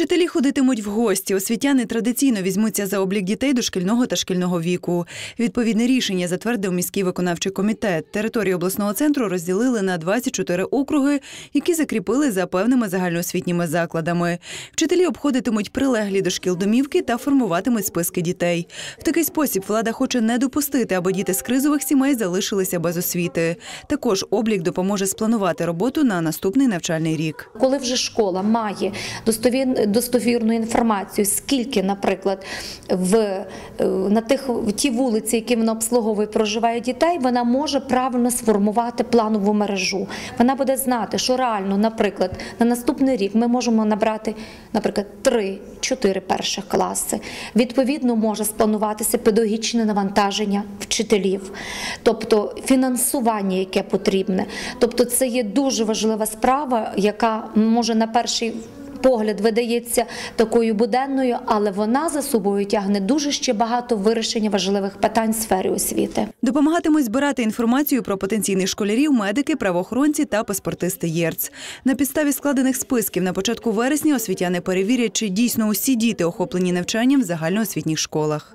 Вчителі ходитимуть в гості. Освітяни традиційно візьмуться за облік дітей дошкільного та шкільного віку. Відповідне рішення затвердив міський виконавчий комітет. Територію обласного центру розділили на 24 округи, які закріпили за певними загальноосвітніми закладами. Вчителі обходитимуть прилеглі до шкіл домівки та формуватимуть списки дітей. В такий спосіб влада хоче не допустити, аби діти з кризових сімей залишилися без освіти. Також облік допоможе спланувати роботу на наступний навчальний рік. Коли вже школа має достовір, достовірну інформацію, скільки, наприклад, в, е, на тих в ті вулиці, які вона обслуговує, проживає дітей, вона може правильно сформувати планову мережу. Вона буде знати, що реально, наприклад, на наступний рік ми можемо набрати, наприклад, 3-4 перших класи. Відповідно, може сплануватися педагогічне навантаження вчителів, тобто фінансування, яке потрібне. Тобто, це є дуже важлива справа, яка може на перший погляд видається такою буденною, але вона за собою тягне дуже ще багато вирішення важливих питань в сфері освіти. Допомагатимуть збирати інформацію про потенційних школярів, медики, правоохоронці та паспортисти ЄРЦ. На підставі складених списків на початку вересня освітяни перевірять, чи дійсно усі діти охоплені навчанням в загальноосвітніх школах.